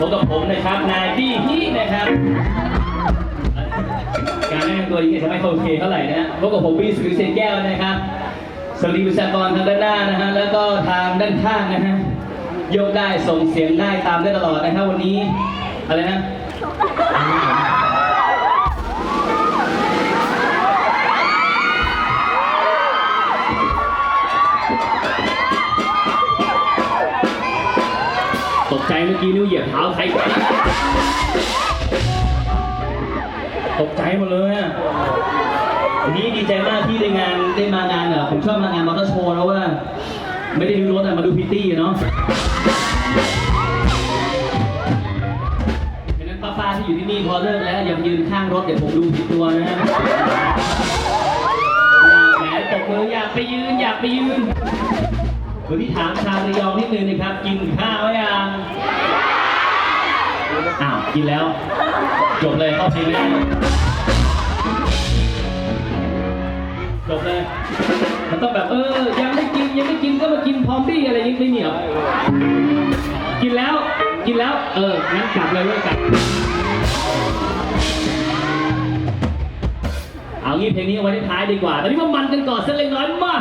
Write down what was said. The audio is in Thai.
พบกับผมนะครับ นายบี้ฮีนะครับ การแนะนำตัวนี้จะไม่โอเคเท่าไหร่นะฮะพบกับผมบี้สุริเชนแก้วนะครับสรีบุษกรทางด้านหน้านะฮะแล้วก็ทางด้านข้างนะฮะยกได้ส่งเสียงได้ตามได้ตลอดนะครับวันนี้อะไรนะ ตกใจเมื่อกี้นิ้วเหยียบเท้าใครตกใจหมดเลยอะวันนี้ดีใจมากที่ได้งานได้มางานเหรอผมชอบมางานมอเตอร์โชว์นะว่า ไม่ได้ดูรถแต่มาดูพิตตี้เนาะฉะนั้นป้าๆที่อยู่ที่นี่พอเลิกแล้วอย่ายืนข้างรถเดี๋ยวผมดูผิดตัวนะฮะแหมตกมืออยากไปยืนอยากไปยืน วันนี้ถามชาวระยองนิดนึงนะครับ กินข้าวหรือยังอ้าว กินแล้ว จบเลยเข้าเพลงเลยจบเลย มันต้องแบบเออ ยังไม่กินยังไม่กินก็มากินพร้อมดี้อะไรอยังไม่เหนียว กินแล้วกินแล้ว เออ งั้นกลับเลยเว้ยกลับ เอางี้เพลงนี้เอาไว้ท้ายดีกว่า ตอนนี้มามันกันก่อนสักเล็กน้อยมา